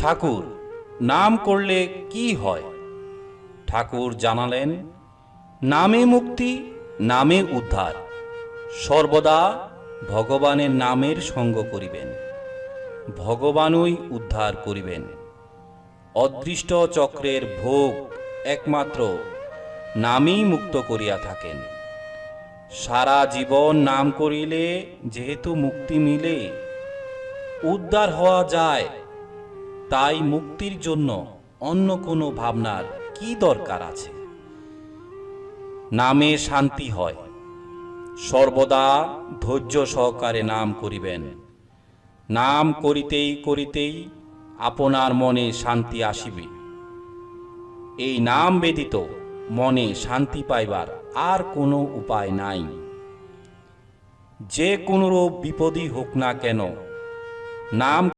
ঠাকুর, নাম করলে কি হয়? ঠাকুর জানালেন, নামে মুক্তি, নামে উদ্ধার। সর্বদা ভগবানের নামের সঙ্গ করিবেন। ভগবানই উদ্ধার করিবেন। অদৃষ্ট চক্রের ভোগ একমাত্র নামেই মুক্ত করিয়া থাকেন। সারা জীবন নাম করিলে যেহেতু মুক্তি মিলে, উদ্ধার হওয়া যায় তাই মুক্তির জন্য অন্য কোনো ভাবনার কি দরকার আছে? নামে শান্তি হয়। সর্বদা ধৈর্য সহকারে নাম করিবেন। নাম করিতেই করিতেই আপনার মনে শান্তি আসিবে। এই নাম ব্যতীত মনে শান্তি পাইবার আর কোনো উপায় নাই। যে কোনরূপ বিপদই হোক না কেন, নাম